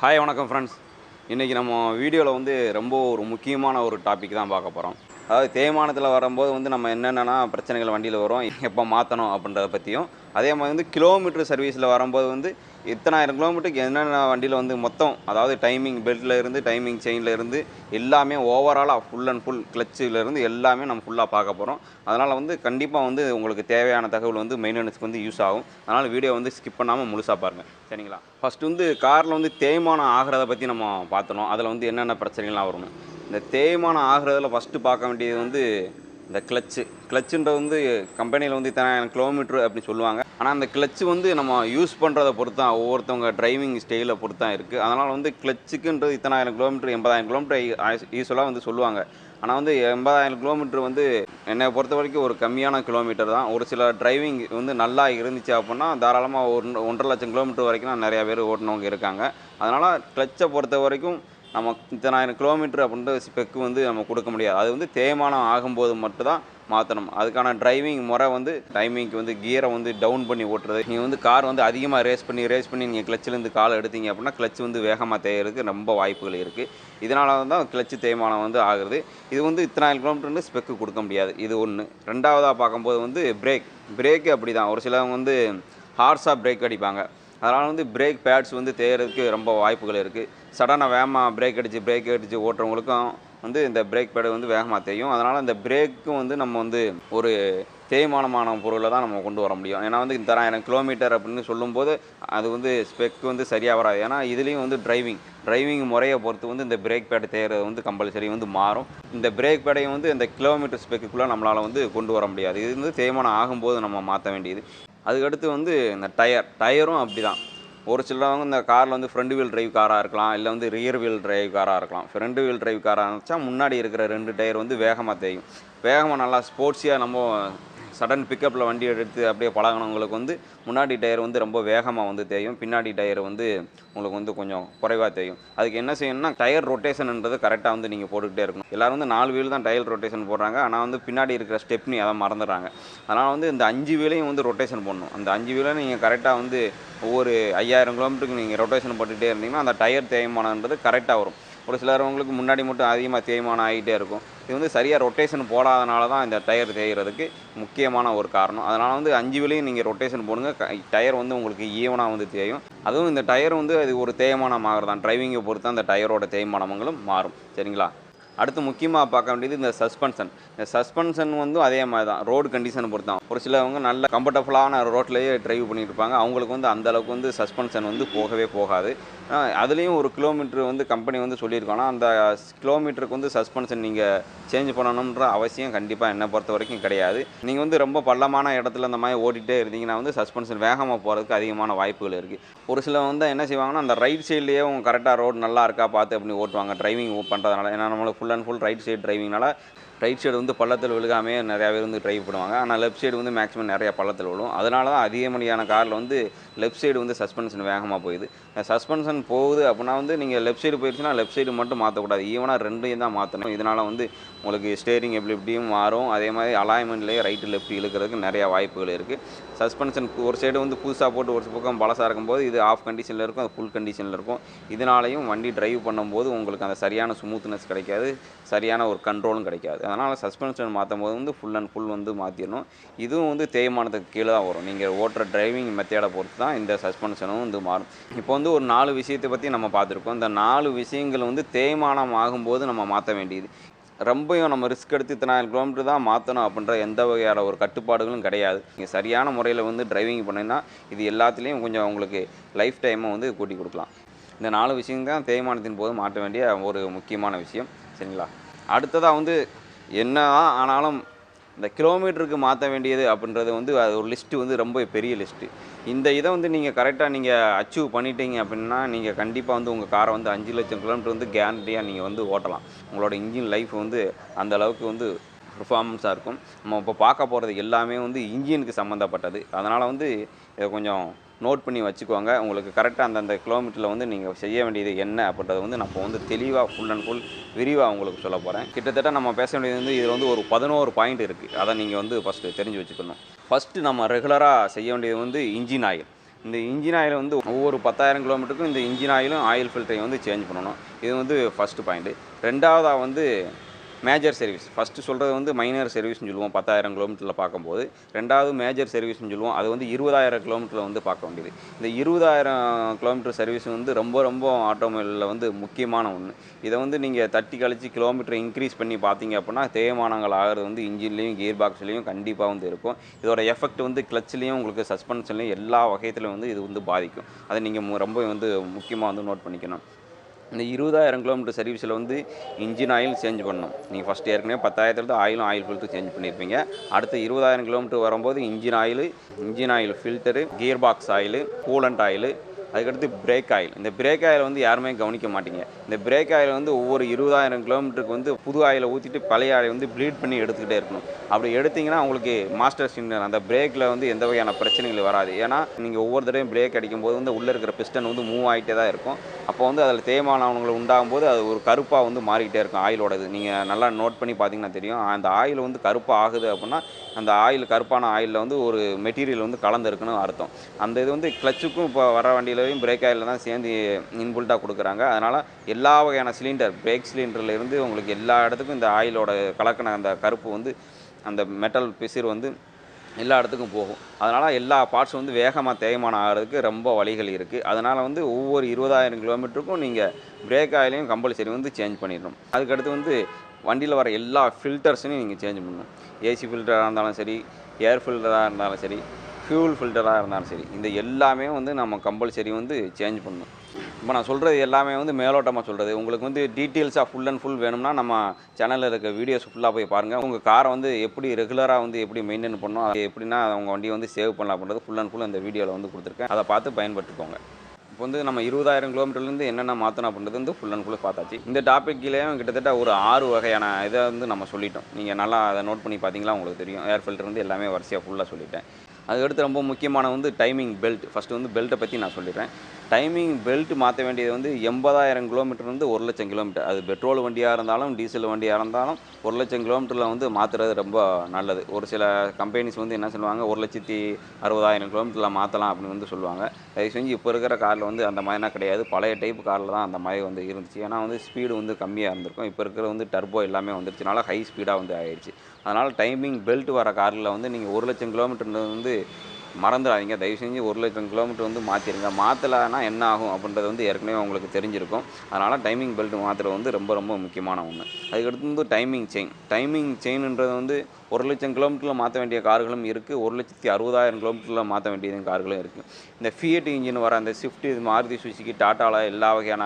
Hi வணக்கம் friends இன்றைக்கி நம்ம வீடியோவில் வந்து ரொம்ப ஒரு முக்கியமான ஒரு டாபிக் தான் பார்க்க போகிறோம் அதாவது தேய்மானத்தில் வரும்போது வந்து நம்ம என்னென்னா பிரச்சனைகள் வண்டியில் வரும் எப்போ மாற்றணும் அப்படின்றத பற்றியும் அதே மாதிரி வந்து கிலோமீட்டர் சர்வீஸில் வரும்போது வந்து இத்தனாயிரம் கிலோமீட்டருக்கு என்னென்ன வண்டியில் வந்து மொத்தம் அதாவது டைமிங் பெல்ட்டில் இருந்து டைமிங் செயினில் இருந்து எல்லாமே ஓவராலாக ஃபுல் அண்ட் ஃபுல் கிளச்சில் இருந்து எல்லாமே நம்ம ஃபுல்லாக பார்க்க போகிறோம் அதனால் வந்து கண்டிப்பாக வந்து உங்களுக்கு தேவையான தகவல் வந்து மெயின்டெனன்ஸ்க்கு வந்து யூஸ் ஆகும். அதனால் வீடியோ வந்து ஸ்கிப் பண்ணாமல் முழுசாக பாருங்கள் சரிங்களா? ஃபஸ்ட்டு வந்து காரில் வந்து தேய்மானம் ஆகிறத பற்றி நம்ம பார்த்தணும். அதில் வந்து என்னென்ன பிரச்சனைகள்லாம் வரும். இந்த தேய்மானம் ஆகிறதுல ஃபஸ்ட்டு பார்க்க வேண்டியது வந்து இந்த கிளச்சு. கிளச்சுன்றது வந்து கம்பெனியில் வந்து இத்தனை கிலோமீட்ரு அப்படின்னு சொல்லுவாங்க. ஆனால் அந்த கிளச்சு வந்து நம்ம யூஸ் பண்ணுறதை பொறுத்து தான் ஒவ்வொருத்தவங்க டிரைவிங் ஸ்டைலை பொறுத்து தான் இருக்குது அதனால் வந்து கிளச்சுக்குன்றது இத்தனாயிரம் கிலோமீட்டர் எண்பதாயிரம் கிலோமீட்டர் யூஸ்வலாக வந்து சொல்லுவாங்க. ஆனால் வந்து எண்பதாயிரம் கிலோமீட்டர் வந்து என்னை பொறுத்த வரைக்கும் ஒரு கம்மியான கிலோமீட்டர் தான். ஒரு சில டிரைவிங் வந்து நல்லா இருந்துச்சு அப்படின்னா தாராளமாக ஒரு ஒன்றரை லட்சம் கிலோமீட்டர் வரைக்கும் நிறையா பேர் ஓட்டினவங்க இருக்காங்க. அதனால் கிளச்சை பொறுத்த வரைக்கும் நம்ம இத்தனாயிரம் கிலோமீட்டர் அப்படின்ற ஸ்பெக்கு வந்து நம்ம கொடுக்க முடியாது. அது வந்து தேய்மானம் ஆகும்போது மட்டும்தான் மாற்றணும் அதுக்கான டிரைவிங் முறை வந்து டைமிங்க்கு வந்து கியரை வந்து டவுன் பண்ணி ஓட்டுறது. நீங்கள் வந்து கார் வந்து அதிகமாக ரேஸ் பண்ணி ரேஸ் பண்ணி நீங்கள் கிளச்சிலேருந்து காலை எடுத்தீங்க அப்படின்னா கிளச் வந்து வேகமாக தேயறதுக்கு ரொம்ப வாய்ப்புகள் இருக்குது இதனால தான் கிளச்சு தேய்மானம் வந்து ஆகுது இது வந்து இத்தனாயிரம் கிலோமீட்டர் ஸ்பெக்கு கொடுக்க முடியாது. இது ஒன்று ரெண்டாவதாக பார்க்கும்போது வந்து பிரேக் பிரேக்கு அப்படி தான் ஒரு சிலவங்க வந்து ஹார்ஸாக பிரேக் அடிப்பாங்க. அதனால் வந்து பிரேக் பேட்ஸ் வந்து தேயறதுக்கு ரொம்ப வாய்ப்புகள் இருக்குது சடனாக வேகமாக பிரேக் அடித்து பிரேக் அடித்து ஓட்டுறவங்களுக்கும் வந்து இந்த பிரேக் பேடு வந்து வேகமாக தேயும். அதனால் இந்த பிரேக்கும் வந்து நம்ம வந்து ஒரு தேய்மானமான பொருளை தான் நம்ம கொண்டு வர முடியும். ஏன்னா வந்து இத்தனாயிரம் கிலோமீட்டர் அப்படின்னு சொல்லும்போது அது வந்து ஸ்பெக் வந்து சரியாக வராது. ஏன்னா இதுலேயும் வந்து டிரைவிங் டிரைவிங் முறையை பொறுத்து வந்து இந்த பிரேக் பேடு தேர்றது வந்து கம்பல்சரி வந்து மாறும். இந்த பிரேக் பேடையும் வந்து இந்த கிலோமீட்டர் ஸ்பெக்குள்ளே நம்மளால் வந்து கொண்டு வர முடியாது. இது வந்து தேய்மானம் ஆகும்போது நம்ம மாற்ற வேண்டியது. அதுக்கடுத்து வந்து இந்த டயர் டயரும் அப்படி தான் ஒரு சிலவங்க இந்த காரில் வந்து ஃப்ரண்ட் வீல் டிரைவ் காராக இருக்கலாம் இல்லை வந்து ரியர் வீல் டிரைவ் காராக இருக்கலாம். ஃப்ரண்ட் வீல் டிரைவ் காராக இருந்துச்சா முன்னாடி இருக்கிற ரெண்டு டயர் வந்து வேகமாக தேயும். வேகமாக நல்லா ஸ்போர்ட்ஸியாக நம்ம சடன் பிக்கப்பில் வண்டி எடுத்து அப்படியே பழகினவங்களுக்கு வந்து முன்னாடி டயர் வந்து ரொம்ப வேகமாக வந்து தேயும். பின்னாடி டயர் வந்து உங்களுக்கு வந்து கொஞ்சம் குறைவாக தேயும். அதுக்கு என்ன செய்யணும்னா டயர் ரொட்டேஷன்ன்றது கரெக்டாக வந்து நீங்கள் போட்டுக்கிட்டே இருக்கணும். எல்லோரும் வந்து நாலு வீல் தான் டயர் ரொட்டேஷன் போடுறாங்க. ஆனால் வந்து பின்னாடி இருக்கிற ஸ்டெப்னி அதை மறந்துடுறாங்க. அதனால் வந்து இந்த அஞ்சு வீலையும் வந்து ரொட்டேஷன் பண்ணணும் அந்த அஞ்சு வீலை நீங்கள் கரெக்டாக வந்து ஒவ்வொரு ஐயாயிரம் கிலோமீட்டருக்கு நீங்கள் ரொட்டேஷன் போட்டுகிட்டே இருந்தீங்கன்னா அந்த டயர் தேய்மானன்றது கரெக்டாக வரும். ஒரு சிலரவங்களுக்கு முன்னாடி மட்டும் அதிகமாக தேய்மானம் ஆகிட்டே இருக்கும். இது வந்து சரியாக ரொட்டேஷன் போடாதனால தான் இந்த டயர் தேய்கிறதுக்கு முக்கியமான ஒரு காரணம். அதனால் வந்து அஞ்சு விலையும் நீங்கள் ரொட்டேஷன் போடுங்க. டயர் வந்து உங்களுக்கு ஈவனாக வந்து தேயும். அதுவும் இந்த டயர் வந்து அது ஒரு தேய்மானம் ஆகிறதான் டிரைவிங்கை பொறுத்து அந்த டயரோட தேய்மானங்களும் மாறும். சரிங்களா? அடுத்து முக்கியமாக பார்க்க வேண்டியது இந்த சஸ்பென்ஷன் இந்த சஸ்பென்ஷன் வந்து அதே மாதிரி தான். ரோடு கண்டிஷனை பொறுத்து தான். ஒரு சிலவங்க நல்ல கம்ஃபர்டபுளான ரோட்லேயே டிரைவ் பண்ணிட்டு இருப்பாங்க. அவங்களுக்கு வந்து அந்த அளவுக்கு வந்து சஸ்பென்ஷன் வந்து போகவே போகாது. அதுலேயும் ஒரு கிலோமீட்டர் வந்து கம்பெனி வந்து சொல்லியிருக்கோன்னா அந்த கிலோமீட்டருக்கு வந்து சஸ்பென்ஷன் நீங்கள் சேஞ்ச் பண்ணணுன்ற அவசியம் கண்டிப்பாக என்னை பொறுத்த வரைக்கும் கிடையாது. நீங்கள் வந்து ரொம்ப பள்ளமான இடத்துல அந்த மாதிரி ஓட்டிகிட்டே இருந்தீங்கன்னா வந்து சஸ்பென்ஷன் வேகமாக போகிறதுக்கு அதிகமான வாய்ப்புகள் இருக்குது ஒரு சில வந்து என்ன செய்வாங்கன்னா அந்த ரைட் சைட்லேயே அவங்க கரெக்டாக ரோடு நல்லா இருக்கா பார்த்து அப்படி ஓட்டுவாங்க டிரைவிங் பண்ணுறதுனால ஏன்னா நம்மளுக்கு full and full right side டிரைவிங்னால right side வந்து பள்ளத்தில் விழுகாமே நிறையா பேர் வந்து ட்ரைவ் பண்ணுவாங்க. ஆனால் லெஃப்ட் சைடு வந்து மேக்ஸிமம் நிறையா பள்ளத்தில் விழும் அதனால தான் அதிகமணியான காரில் வந்து லெஃப்ட் சைடு வந்து சஸ்பென்ஷன் வேகமாக போகுது சஸ்பென்ஷன் போகுது அப்படின்னா வந்து நீங்கள் லெஃப்ட் சைடு போயிடுச்சுன்னா லெஃப்ட் சைடு மட்டும் மாற்றக்கூடாது ஈவனாக ரெண்டையும் தான் மாற்றணும் இதனால் வந்து உங்களுக்கு ஸ்டேரிங் எப்படி எப்படியும் மாறும். அதே மாதிரி அலாய்மெண்ட்லேயே ரைட்டு லெஃப்ட் இழுக்கிறதுக்கு நிறையா வாய்ப்புகள் இருக்குது சஸ்பென்ஷன் ஒரு சைடு வந்து புதுசாக போட்டு ஒரு பக்கம் பழசாக இருக்கும்போது இது ஆஃப் கண்டிஷனில் இருக்கும் அது ஃபுல் கண்டிஷனில் இருக்கும். இதனாலையும் வண்டி ட்ரைவ் பண்ணும்போது உங்களுக்கு அந்த சரியான ஸ்மூத்னஸ் கிடைக்காது. சரியான ஒரு கண்ட்ரோலும் கிடைக்காது. அதனால் சஸ்பென்ஷன் மாற்றும் போது வந்து ஃபுல் அண்ட் ஃபுல் வந்து மாற்றிடணும் இதுவும் வந்து தேய்மானத்துக்கு கீழே தான் வரும். நீங்கள் ஓட்டுற டிரைவிங் மெத்தேடை பொறுத்து தான் இந்த சஸ்பென்ஷனும் வந்து மாறும். இப்போ வந்து ஒரு நாலு விஷயத்தை பற்றி நம்ம பார்த்துருக்கோம். இந்த நாலு விஷயங்கள் வந்து தேய்மானம் ஆகும்போது நம்ம மாற்ற வேண்டியது. ரொம்பையும் நம்ம ரிஸ்க் எடுத்து இத்தனாயிரம் கிலோமீட்டர் தான் மாற்றணும் அப்படின்ற எந்த வகையான ஒரு கட்டுப்பாடுகளும் கிடையாது. நீங்கள் சரியான முறையில் வந்து டிரைவிங் பண்ணினா இது எல்லாத்துலேயும் கொஞ்சம் உங்களுக்கு லைஃப் டைமை வந்து கூட்டி கொடுக்கலாம். இந்த நாலு விஷயம் தான் தேய்மானத்தின் போது மாற்ற வேண்டிய ஒரு முக்கியமான விஷயம். சரிங்களா? அடுத்ததாக வந்து என்ன ஆனாலும் இந்த கிலோமீட்டருக்கு மாற்ற வேண்டியது அப்படின்றது வந்து அது ஒரு லிஸ்ட்டு வந்து ரொம்ப பெரிய லிஸ்ட்டு. இந்த இதை வந்து நீங்கள் கரெக்டாக நீங்கள் அச்சீவ் பண்ணிட்டீங்க அப்படின்னா நீங்கள் கண்டிப்பாக வந்து உங்கள் காரை வந்து அஞ்சு லட்சம் கிலோமீட்டர் வந்து கேரண்டியாக நீங்கள் வந்து ஓட்டலாம். உங்களோட இன்ஜின் லைஃப் வந்து அந்த அளவுக்கு வந்து பர்ஃபார்மன்ஸாக இருக்கும். நம்ம இப்போ பார்க்க போகிறது எல்லாமே வந்து இன்ஜினுக்கு சம்மந்தப்பட்டது அதனால் வந்து இதை கொஞ்சம் நோட் பண்ணி வச்சுக்கோங்க. உங்களுக்கு கரெக்டாக அந்தந்த கிலோமீட்டரில் வந்து நீங்கள் செய்ய வேண்டியது என்ன அப்படின்றத வந்து நான் வந்து தெளிவாக ஃபுல் அண்ட் ஃபுல் விரிவாக உங்களுக்கு சொல்ல போகிறேன் கிட்டத்தட்ட நம்ம பேச வேண்டியது வந்து இதில் வந்து ஒரு பதினோரு பாயிண்ட் இருக்குது அதை நீங்கள் வந்து ஃபஸ்ட்டு தெரிஞ்சு வச்சுக்கணும். ஃபஸ்ட்டு நம்ம ரெகுலராக செய்ய வேண்டியது வந்து இன்ஜின் ஆயில் இந்த இன்ஜின் ஆயில் வந்து ஒவ்வொரு பத்தாயிரம் கிலோமீட்டருக்கும் இந்த இன்ஜின் ஆயிலும் ஆயில் ஃபில்டரையும் வந்து சேஞ்ச் பண்ணணும். இது வந்து ஃபஸ்ட்டு பாயிண்ட்டு ரெண்டாவதாக வந்து மேஜர் சர்வீஸ். ஃபஸ்ட்டு சொல்கிறது வந்து மைனர் சர்வீஸ்னு சொல்லுவோம் பத்தாயிரம் கிலோமீட்டரில் பார்க்கும்போது. ரெண்டாவது மேஜர் சர்வீஸ்னு சொல்லுவோம் அது வந்து இருபதாயிரம் கிலோமீட்டரில் வந்து பார்க்க வேண்டியது. இந்த இருபதாயிரம் கிலோமீட்டர் சர்வீஸ் வந்து ரொம்ப ரொம்ப ஆட்டோமொபைலில் வந்து முக்கியமான ஒன்று இதை வந்து நீங்கள் தட்டி கழித்து கிலோமீட்டர் இன்க்ரீஸ் பண்ணி பார்த்தீங்க அப்படின்னா தேய்மானங்கள் ஆகிறது வந்து இன்ஜின்லேயும் கியர் பாக்ஸ்லேயும் கண்டிப்பாக வந்து இருக்கும். இதோட எஃபெக்ட் வந்து கிளச்சிலையும் உங்களுக்கு சஸ்பென்ஷன்லையும் எல்லா வகையத்துலையும் வந்து இது வந்து பாதிக்கும். அதை நீங்கள் ரொம்ப வந்து முக்கியமாக வந்து நோட் பண்ணிக்கணும். இந்த இருபதாயிரம் கிலோமீட்டர் சர்வீஸில் வந்து இன்ஜின் ஆயில் சேஞ்ச் பண்ணணும். நீங்கள் ஃபஸ்ட் ஏற்கனவே பத்தாயிரத்துல ஆயிலும் ஆயில் ஃபில்ட்ரு சேஞ்ச் பண்ணியிருப்பீங்க. அடுத்து இருபதாயிரம் கிலோமீட்டர் வரும்போது engine oil engine oil filter gear box oil coolant oil அதுக்கடுத்து பிரேக் ஆயில் இந்த பிரேக் ஆயில் வந்து யாருமே கவனிக்க மாட்டீங்க. இந்த பிரேக் ஆயில் வந்து ஒவ்வொரு இருபதாயிரம் கிலோமீட்டருக்கு வந்து புது ஆயிலை ஊற்றிட்டு பழைய ஆயில் வந்து ப்ளீட் பண்ணி எடுத்துக்கிட்டே இருக்கணும். அப்படி எடுத்தீங்கன்னா உங்களுக்கு மாஸ்டர் சிலிண்டர் அந்த பிரேக்கில் வந்து எந்த வகையான பிரச்சனைகள் வராது. ஏன்னா நீங்கள் ஒவ்வொரு தடவையும் பிரேக் அடிக்கும்போது வந்து உள்ளே இருக்கிற பிஸ்டன் வந்து மூவ் ஆகிட்டே தான் இருக்கும். அப்போ வந்து அதில் தேய்மானவங்களை உண்டாகும் போது அது ஒரு கருப்பாக வந்து மாறிக்கிட்டே இருக்கும் ஆயிலோடது நீங்கள் நல்லா நோட் பண்ணி பார்த்தீங்கன்னா தெரியும். அந்த ஆயில் வந்து கருப்பாக ஆகுது அப்படின்னா அந்த ஆயில் கருப்பான ஆயிலில் வந்து ஒரு மெட்டீரியல் வந்து கலந்துருக்குன்னு அர்த்தம். அந்த இது வந்து கிளச்சுக்கும் இப்போ வர வண்டியிலையும் பிரேக் ஆயிலில் தான் சேர்ந்து இன்புல்ட்டாக கொடுக்குறாங்க. அதனால் எல்லா வகையான சிலிண்டர் பிரேக் சிலிண்டர்லேருந்து உங்களுக்கு எல்லா இடத்துக்கும் இந்த ஆயிலோட கலக்கின அந்த கருப்பு வந்து அந்த மெட்டல் பிசிறு வந்து எல்லா இடத்துக்கும் போகும். அதனால் எல்லா பார்ட்ஸும் வந்து வேகமாக தேய்மானம் ஆகிறதுக்கு ரொம்ப வழிகள் இருக்குது அதனால் வந்து ஒவ்வொரு இருபதாயிரம் கிலோமீட்டருக்கும் நீங்கள் பிரேக் ஆயிலையும் கம்பல்சரி வந்து சேஞ்ச் பண்ணிடணும். அதுக்கடுத்து வந்து வண்டியில் வர எல்லா ஃபில்டர்ஸையும் நீங்கள் சேஞ்ச் பண்ணணும். ஏசி ஃபில்டராக இருந்தாலும் சரி ஏர் ஃபில்டராக இருந்தாலும் சரி ஃபியூல் ஃபில்டராக இருந்தாலும் சரி இந்த எல்லாமே வந்து நம்ம கம்பல்சரி வந்து சேஞ்ச் பண்ணணும். இப்போ நான் சொல்கிறது எல்லாமே வந்து மேலோட்டமாக சொல்கிறது உங்களுக்கு வந்து டீட்டெயில்ஸாக ஃபுல் அண்ட் ஃபுல் வேணும்னா நம்ம சேனலில் இருக்க வீடியோஸ் ஃபுல்லாக போய் பாருங்கள் உங்கள் காரை வந்து எப்படி ரெகுலராக வந்து எப்படி மெயின்டைன் பண்ணணும் அது எப்படின்னா உங்கள் வண்டியை வந்து சேவ் பண்ணலாம் அப்படின்றது ஃபுல் அண்ட் ஃபுல் அந்த வீடியோவில் வந்து கொடுத்துருக்கேன். அதை பார்த்து பயன்பட்டுக்கோங்க இப்போ வந்து நம்ம இருபதாயிரம் கிலோமீட்டர்லேருந்து என்னென்ன மாற்றணும் அப்படின்றது வந்து ஃபுல் அண்ட் ஃபுல் பார்த்தாச்சு. இந்த டாப்பிக்லேயும் கிட்டத்தட்ட ஒரு ஆறு வகையான இதை வந்து நம்ம சொல்லிட்டோம். நீங்கள் நல்லா அதை நோட் பண்ணி பார்த்தீங்களா உங்களுக்கு தெரியும். ஏர் ஃபில்டர் வந்து எல்லாமே வரிசையாக ஃபுல்லாக சொல்லிட்டேன். அதுக்கடுத்து ரொம்ப முக்கியமான வந்து டைமிங் பெல்ட் ஃபஸ்ட்டு வந்து பெல்ட்டை பற்றி நான் சொல்லிடுறேன். டைமிங் பெல்ட் மாற்ற வேண்டியது வந்து எண்பதாயிரம் கிலோமீட்டர் வந்து ஒரு லட்சம் கிலோமீட்டர் அது பெட்ரோல் வண்டியாக இருந்தாலும் டீசல் வண்டியாக இருந்தாலும் ஒரு லட்சம் கிலோமீட்டரில் வந்து மாற்றுறது ரொம்ப நல்லது. ஒரு சில கம்பெனிஸ் வந்து என்ன சொல்லுவாங்க ஒரு லட்சத்தி அறுபதாயிரம் கிலோமீட்டரில் மாற்றலாம் அப்படின்னு வந்து சொல்லுவாங்க. தயவு செஞ்சு இப்போ இருக்கிற காரில் வந்து அந்த மாதிரிலாம் கிடையாது. பழைய டைப் காரில் தான் அந்த மாதிரி வந்து இருந்துச்சு. ஏன்னா வந்து ஸ்பீடு வந்து கம்மியாக இருந்திருக்கும். இப்போ இருக்கிற வந்து டர்போ எல்லாமே வந்துருச்சுனால ஹை ஸ்பீடாக வந்து ஆயிடுச்சு. அதனால் டைமிங் பெல்ட் வர காரில் வந்து நீங்கள் ஒரு லட்சம் கிலோமீட்டர்லேருந்து மறந்துடாதீங்க. தயவு செஞ்சு ஒரு லட்சம் கிலோமீட்டர் வந்து மாற்றிடுங்க மாற்றலைன்னா என்ன ஆகும் அப்படின்றது வந்து ஏற்கனவே உங்களுக்கு தெரிஞ்சிருக்கும். அதனால் டைமிங் பெல்ட் மாற்றுறது வந்து ரொம்ப ரொம்ப முக்கியமான ஒன்று அதுக்கடுத்து வந்து டைமிங் செயின் டைமிங் செயின்ன்றது வந்து ஒரு லட்சம் கிலோமீட்டரில் மாற்ற வேண்டிய கார்களும் இருக்குது ஒரு லட்சத்தி அறுபதாயிரம் கிலோமீட்டரில் மாற்ற வேண்டிய கார்களும் இருக்குது இந்த ஃபியட் இன்ஜின் வர அந்த ஸ்விஃப்ட் இது மாருதி சுசுக்கி டாட்டாவில் எல்லா வகையான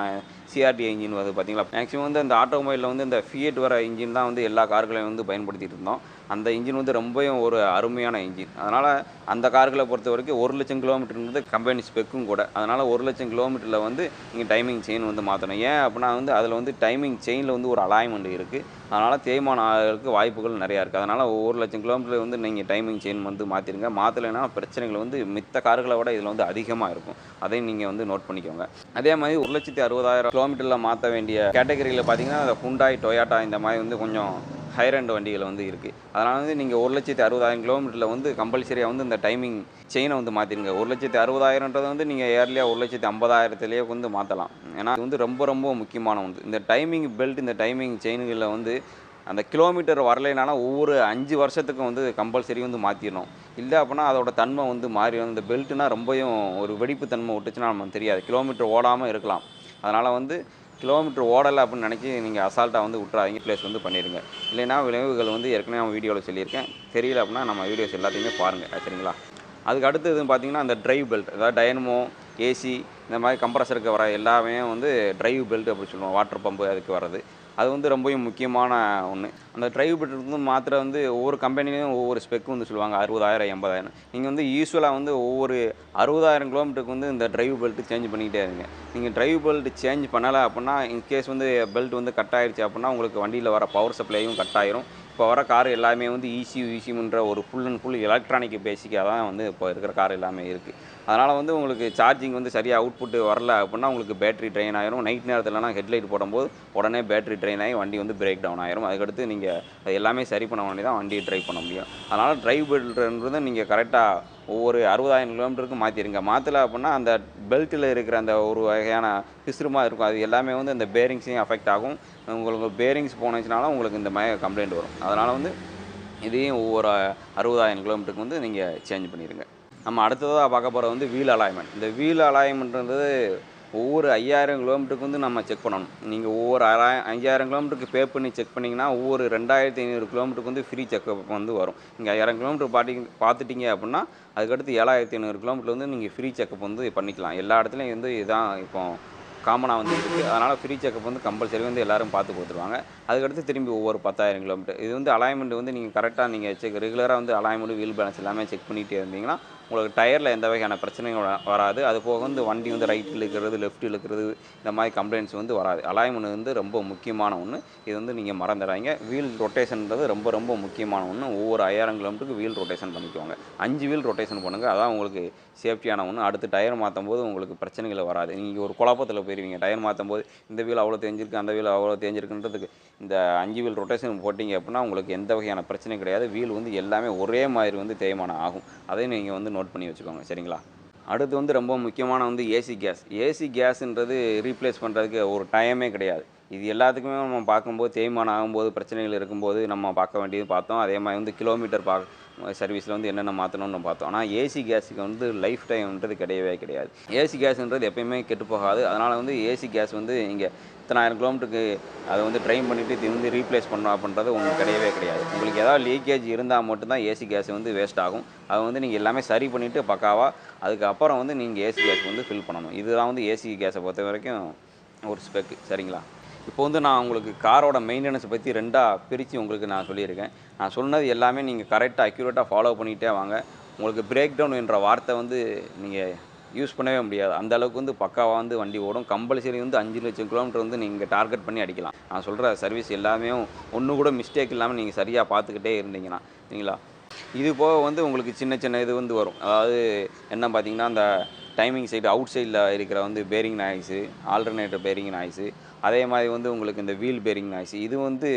சிஆர்டி இன்ஜின் வருது பார்த்தீங்களா மேக்ஸிமம் வந்து அந்த ஆட்டோமொபைலில் வந்து இந்த ஃபியட் வர இன்ஜின் தான் வந்து எல்லா கார்களையும் வந்து பயன்படுத்திட்டு இருந்தோம். அந்த இன்ஜின் வந்து ரொம்பவும் ஒரு அருமையான இன்ஜின். அதனால் அந்த கார்களை பொறுத்த வரைக்கும் ஒரு லட்சம் கிலோமீட்டருங்கிறது கம்பெனி ஸ்பெக்கும் கூட. அதனால் ஒரு லட்சம் கிலோமீட்டரில் வந்து நீங்கள் டைமிங் செயின் வந்து மாற்றணும் ஏன் அப்படின்னா வந்து அதில் வந்து டைமிங் செயினில் வந்து ஒரு அலாய்மெண்ட் இருக்குது அதனால் தேய்மானம் ஆகிறதுக்கு வாய்ப்புகள் நிறையா இருக்குது அதனால் ஒரு லட்சம் கிலோமீட்டர் வந்து நீங்கள் டைமிங் செயின் வந்து மாற்றிருங்க மாற்றலைன்னா பிரச்சனைகள் வந்து மித்த கார்களை விட இதில் வந்து அதிகமாக இருக்கும். அதையும் நீங்கள் வந்து நோட் பண்ணிக்கோங்க. அதே மாதிரி ஒரு லட்சத்தி அறுபதாயிரம் கிலோமீட்டரில் மாற்ற வேண்டிய கேட்டகரியில் பார்த்தீங்கன்னா அந்த ஹுண்டாய் டொயாட்டா இந்த மாதிரி வந்து கொஞ்சம் ஹையர் அண்ட் வண்டிகள் வந்து இருக்குது அதனால் வந்து நீங்கள் ஒரு லட்சத்தி அறுபதாயிரம் கிலோமீட்டரில் வந்து கம்பல்சரியாக வந்து இந்த டைமிங் செயினை வந்து மாற்றிடுங்க ஒரு லட்சத்தி அறுபதாயிரன்றது வந்து நீங்கள் ஏர்லியாக ஒரு லட்சத்தி ஐம்பதாயிரத்துலேயே வந்து மாற்றலாம் ஏன்னா இது வந்து ரொம்ப ரொம்ப முக்கியமான ஒன்று. இந்த டைமிங் பெல்ட் இந்த டைமிங் செயின்களில் வந்து அந்த கிலோமீட்டர் வரலைனாலும் ஒவ்வொரு அஞ்சு வருஷத்துக்கும் வந்து கம்பல்சரி வந்து மாற்றிடணும் இல்லை அப்படின்னா அதோட தன்மை வந்து மாறிடும் இந்த பெல்ட்டுனா ரொம்பவும் ஒரு வெடிப்பு தன்மை விட்டுச்சுன்னா நமக்கு தெரியாது. கிலோமீட்டர் ஓடாமல் இருக்கலாம். அதனால் வந்து கிலோமீட்டர் ஓடலை அப்படின்னு நினச்சி நீங்கள் அசால்ட்டாக வந்து விட்றாதீங்க ப்ளேஸ் வந்து பண்ணிடுங்க இல்லைன்னா விளைவுகள் வந்து ஏற்கனவே நான் வீடியோவில் சொல்லியிருக்கேன். தெரியல அப்படின்னா நம்ம வீடியோஸ் எல்லாத்தையுமே பாருங்கள் சரிங்களா? அதுக்கு அடுத்தது பார்த்தீங்கன்னா அந்த ட்ரைவ் பெல்ட் அதாவது டயனமோ ஏசி இந்த மாதிரி கம்ப்ரஸருக்கு வர எல்லாமே வந்து ட்ரைவ் பெல்ட் அப்படி சொல்லுவோம். வாட்டர் பம்பு அதுக்கு வர்றது. அது வந்து ரொம்பவும் முக்கியமான ஒன்று அந்த டிரைவ் பெல்ட் வந்து மாத்திரை வந்து ஒவ்வொரு கம்பெனிலையும் ஒவ்வொரு ஸ்பெக் வந்து சொல்லுவாங்க. அறுபதாயிரம் எண்பதாயிரம். நீங்கள் வந்து யூஸ்வலாக வந்து ஒவ்வொரு அறுபதாயிரம் கிலோமீட்டருக்கு வந்து இந்த டிரைவ் பெல்ட்டு சேஞ்ச் பண்ணிக்கிட்டே இருங்க. நீங்கள் டிரைவ் பெல்ட் சேஞ்ச் பண்ணலை அப்படின்னா இன்கேஸ் வந்து பெல்ட் வந்து கட் ஆயிடுச்சு அப்படின்னா உங்களுக்கு வண்டியில் வர பவர் சப்ளையும் கட் ஆயிரும். இப்போ வர கார் எல்லாமே வந்து ஈசியூ ஈசியூன்ற ஒரு ஃபுல் அண்ட் ஃபுல் எலக்ட்ரானிக் பேசிக்காக தான் வந்து இப்போ இருக்கிற கார் எல்லாமே இருக்குது அதனால் வந்து உங்களுக்கு சார்ஜிங் வந்து சரியாக அவுட்புட் வரல அப்படின்னா உங்களுக்கு பேட்டரி ட்ரெயின் ஆயிரும். நைட் நேரத்துலலாம் ஹெட்லைட் போடும்போது உடனே பேட்டரி ட்ரெயின் ஆகி வண்டி வந்து பிரேக் டவுன் ஆயிரும். அதுக்கடுத்து நீங்கள் அது எல்லாமே சரி பண்ண வேண்டி தான் வண்டியை ட்ரைவ் பண்ண முடியும். அதனால் ட்ரைவ் பெல்ட்ன்றது நீங்கள் கரெக்டாக ஒவ்வொரு அறுபதாயிரம் கிலோமீட்டருக்கு மாற்றிடுங்க மாற்றலை அப்படின்னா அந்த பெல்ட்டில் இருக்கிற அந்த ஒரு வகையான பிசுறுமா இருக்கும். அது எல்லாமே வந்து அந்த பேரிங்ஸையும் அஃபெக்ட் ஆகும். உங்களுக்கு பேரிங்ஸ் போனுச்சுனாலும் உங்களுக்கு இந்த மாதிரி கம்ப்ளைண்ட் வரும். அதனால் வந்து இதையும் ஒவ்வொரு அறுபதாயிரம் கிலோமீட்டருக்கு வந்து நீங்கள் சேஞ்ச் பண்ணிடுங்க நம்ம அடுத்ததாக பார்க்க போகிறது வந்து வீல் அலாய்மெண்ட் இந்த வீல் அலைன்மெண்ட்ன்றது ஒவ்வொரு ஐயாயிரம் கிலோமீட்டருக்கு வந்து நம்ம செக் பண்ணணும். நீங்கள் ஒவ்வொரு அரை ஐயாயிரம் கிலோமீட்டருக்கு பே பண்ணி செக் பண்ணிங்கன்னா ஒவ்வொரு ரெண்டாயிரத்தி ஐநூறு கிலோமீட்டருக்கு வந்து ஃப்ரீ செக்அப் வந்து வரும். நீங்கள் ஐயாயிரம் கிலோமீட்டர் பாட்டி பார்த்துட்டீங்க அப்படின்னா அதுக்கடுத்து ஏழாயிரத்தி ஐநூறு கிலோமீட்டர் வந்து நீங்கள் ஃப்ரீ செக்அப் வந்து பண்ணிக்கலாம். எல்லா இடத்துலையும் வந்து இதுதான் இப்போ காமனாக வந்து இருக்குது அதனால் ஃப்ரீ செக்அப் வந்து கம்பல்சரி வந்து எல்லோரும் பார்த்து கொடுத்துருவாங்க. அதுக்கடுத்து திரும்பி ஒவ்வொரு பத்தாயிரம் கிலோமீட்டர் இது வந்து அலைன்மெண்ட் வந்து நீங்கள் கரெக்டாக நீங்கள் செக் ரெகுலராக வந்து அலைன்மெண்ட் வீல் பேலன்ஸ் எல்லாமே செக் பண்ணிகிட்டே இருந்தீங்கன்னா உங்களுக்கு டயரில் எந்த வகையான பிரச்சனையும் வராது. அது போக வந்து வண்டி வந்து ரைட் இழுக்கிறது லெஃப்ட் இழுக்கிறது இந்த மாதிரி கம்ப்ளைண்ட்ஸ் வந்து வராது. அலாய்மெண்ட் வந்து ரொம்ப முக்கியமான ஒன்று இது வந்து நீங்கள் மறந்துடாங்க வீல் ரொட்டேஷன்ன்றது ரொம்ப ரொம்ப முக்கியமான ஒன்று ஒவ்வொரு ஐயாயிரம் கிலோமீட்டருக்கு வீல் ரொட்டேஷன் பண்ணிக்கோங்க. அஞ்சு வீல் ரொட்டேஷன் பண்ணுங்கள் அதான் உங்களுக்கு சேஃப்டியான ஒன்று அடுத்து டயர் மாற்றும் போது உங்களுக்கு பிரச்சனைகள் வராது. நீங்கள் ஒரு குழப்பத்தில் போயிடுவீங்க டயர் மாற்றும் போது இந்த வீல் அவ்வளோ தேஞ்சிருக்கு அந்த வீல் அவ்வளோ தேஞ்சிருக்குன்றதுக்கு இந்த அஞ்சு வீல் ரொட்டேஷன் போட்டிங்க அப்படின்னா உங்களுக்கு எந்த வகையான பிரச்சனையும் கிடையாது. வீல் வந்து எல்லாமே ஒரே மாதிரி வந்து தேய்மானம் ஆகும். அதையும் நீங்கள் வந்து நோட் பண்ணி வச்சுக்கோங்க சரிங்களா? அடுத்து வந்து ரொம்ப முக்கியமான வந்து ஏசி கேஸ் ஏசி கேஸுன்றது ரீப்ளேஸ் பண்ணுறதுக்கு ஒரு டைமே கிடையாது. இது எல்லாத்துக்குமே நம்ம பார்க்கும்போது தேய்மானம் ஆகும்போது பிரச்சனைகள் இருக்கும்போது நம்ம பார்க்க வேண்டியது பார்த்தோம். அதே மாதிரி வந்து கிலோமீட்டர் பார்க்க சர்வீஸில் வந்து என்னென்ன மாற்றணும்னு பார்த்தோம். ஆனால் ஏசி கேஸுக்கு வந்து லைஃப் டைம்ன்றது கிடையவே கிடையாது. ஏசி கேஸுன்றது எப்பயுமே கெட்டு போகாது. அதனால் வந்து ஏசி கேஸ் வந்து இங்கே இத்தனாயிரம் கிலோமீட்டருக்கு அதை வந்து ட்ரைன் பண்ணிவிட்டு திரும்பி ரீப்ளேஸ் பண்ண அப்படின்றது உங்களுக்கு கிடையவே கிடையாது. உங்களுக்கு ஏதாவது லீக்கேஜ் இருந்தால் மட்டும்தான் ஏசி கேஸ் வந்து வேஸ்ட் ஆகும். அதை வந்து நீங்கள் எல்லாமே சரி பண்ணிவிட்டு பக்காவாக அதுக்கப்புறம் வந்து நீங்கள் ஏசி கேஸ் வந்து ஃபில் பண்ணணும். இதுதான் வந்து ஏசி கேஸை பொறுத்த வரைக்கும் ஒரு ஸ்பெக்கு சரிங்களா? இப்போ வந்து நான் உங்களுக்கு காரோட மெயின்டெனன்ஸை பற்றி ரெண்டாக பிரித்து உங்களுக்கு நான் சொல்லியிருக்கேன். நான் சொன்னது எல்லாமே நீங்கள் கரெக்டாக அக்யூரேட்டாக ஃபாலோ பண்ணிகிட்டே வாங்க. உங்களுக்கு பிரேக் டவுன் என்ற வார்த்தை வந்து நீங்கள் யூஸ் பண்ணவே முடியாது. அந்த அளவுக்கு வந்து பக்காவாக வந்து வண்டி ஓடும். கம்பல்சரி வந்து அஞ்சு லட்சம் கிலோமீட்டர் வந்து நீங்கள் டார்கெட் பண்ணி அடிக்கலாம். நான் சொல்கிற சர்வீஸ் எல்லாமே ஒன்று கூட மிஸ்டேக் இல்லாமல் நீங்கள் சரியாக பார்த்துக்கிட்டே இருந்தீங்கன்னா சரிங்களா? இது போக வந்து உங்களுக்கு சின்ன சின்ன இது வந்து வரும். அதாவது என்ன பார்த்தீங்கன்னா அந்த டைமிங் சைடு அவுட் சைடில் இருக்கிற வந்து bearing noise alternator bearing noise அதே மாதிரி வந்து உங்களுக்கு இந்த வீல் பேரிங் நாய்ஸ் இது வந்து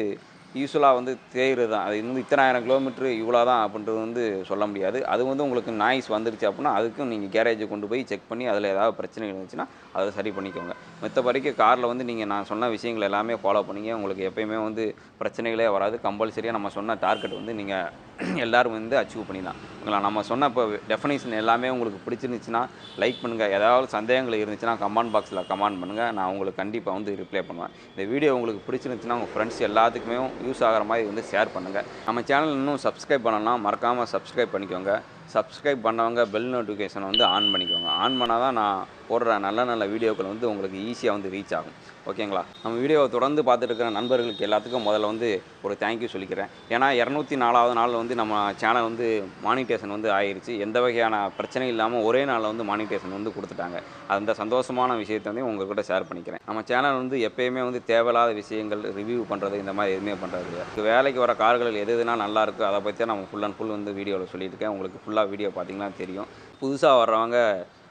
யூஸ்வலாக வந்து தேயிறது தான். அது வந்து இத்தனாயிரம் கிலோமீட்ரு இவ்வளோ தான் அப்படின்றது வந்து சொல்ல முடியாது. அது வந்து உங்களுக்கு நாய்ஸ் வந்துருச்சு அப்படின்னா அதுக்கும் நீங்கள் கேரேஜை கொண்டு போய் செக் பண்ணி அதில் ஏதாவது பிரச்சனை இருந்துச்சுன்னா அதை சரி பண்ணிக்கோங்க. மற்றபடிக்கு காரில் வந்து நீங்கள் நான் சொன்ன விஷயங்கள் எல்லாமே ஃபாலோ பண்ணீங்க. உங்களுக்கு எப்பயுமே வந்து பிரச்சனைகளே வராது. கம்பல்சரியாக நம்ம சொன்ன டார்கெட் வந்து நீங்கள் எல்லோரும் வந்து அச்சீவ் பண்ணிடலாம். உங்களை நம்ம சொன்ன இப்போ டெஃபினேஷன் எல்லாமே உங்களுக்கு பிடிச்சிருந்துச்சுன்னா லைக் பண்ணுங்கள் ஏதாவது சந்தேகங்கள் இருந்துச்சுன்னா கமெண்ட் பாக்ஸில் கமெண்ட் பண்ணுங்கள் நான் உங்களுக்கு கண்டிப்பாக வந்து ரிப்ளை பண்ணுவேன். இந்த வீடியோ உங்களுக்கு பிடிச்சிருந்துச்சுன்னா உங்கள் ஃப்ரெண்ட்ஸ் எல்லாத்துக்குமே யூஸ் ஆகிற மாதிரி வந்து ஷேர் பண்ணுங்கள் நம்ம சேனல் இன்னும் சப்ஸ்கிரைப் பண்ணலாம் மறக்காமல் சப்ஸ்கிரைப் பண்ணிக்கோங்க. சப்ஸ்கிரைப் பண்ணவங்க பெல் நோட்டிஃபிகேஷனை வந்து ஆன் பண்ணிக்கோங்க. ஆன் பண்ணால் தான் நான் போடுற நல்ல நல்ல வீடியோக்கள் வந்து உங்களுக்கு ஈஸியாக வந்து ரீச் ஆகும். ஓகேங்களா நம்ம வீடியோவை தொடர்ந்து பார்த்துட்டு இருக்கிற நண்பர்களுக்கு எல்லாத்துக்கும் முதல்ல வந்து ஒரு தேங்க்யூ சொல்லிக்கிறேன். ஏன்னா இரநூத்தி நாலாவது நாள் வந்து நம்ம சேனல் வந்து மானிட்டேஷன் வந்து ஆயிடுச்சு எந்த வகையான பிரச்சனையும் இல்லாமல் ஒரே நாளில் வந்து மானிட்டேஷன் வந்து கொடுத்துட்டாங்க. அந்த சந்தோஷமான விஷயத்தை வந்து உங்கள்கிட்ட ஷேர் பண்ணிக்கிறேன். நம்ம சேனல் வந்து எப்பயுமே வந்து தேவையில்லாத விஷயங்கள் ரிவ்யூ பண்ணுறது இந்த மாதிரி எதுவுமே பண்ணுறது இல்லை. வேலைக்கு வர கார்கள் எது எதுனா நல்லா அதை பற்றி தான் நம்ம ஃபுல் அண்ட் ஃபுல் வந்து வீடியோவில் சொல்லியிருக்கேன் உங்களுக்கு ஃபுல்லாக வீடியோ பார்த்தீங்கன்னா தெரியும். புதுசாக வர்றவங்க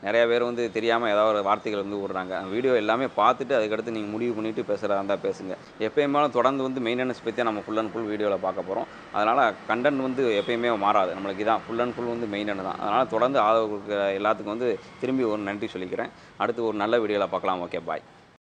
நிறையா பேர் வந்து தெரியாமல் ஏதாவது ஒரு வார்த்தைகள் வந்து விடுறாங்க. வீடியோ எல்லாமே பார்த்துட்டு அதுக்கடுத்து நீங்கள் முடிவு பண்ணிவிட்டு பேசுகிறதா இருந்தால் பேசுங்க. எப்பயுமே தொடர்ந்து வந்து மெயின்டெனன்ஸ் பற்றி நம்ம ஃபுல் அண்ட் ஃபுல் வீடியோவில் பார்க்க போகிறோம் அதனால் கண்டென்ட் வந்து எப்பயுமே மாறாது. நம்மளுக்கு இதான் ஃபுல் அண்ட் ஃபுல் வந்து மெயின்டெனன் தான். அதனால் தொடர்ந்து ஆதரவு கொடுக்குற எல்லாத்துக்கும் வந்து திரும்பி ஒரு நன்றி சொல்லிக்கிறேன். அடுத்து ஒரு நல்ல வீடியோவில் பார்க்கலாம். Okay bye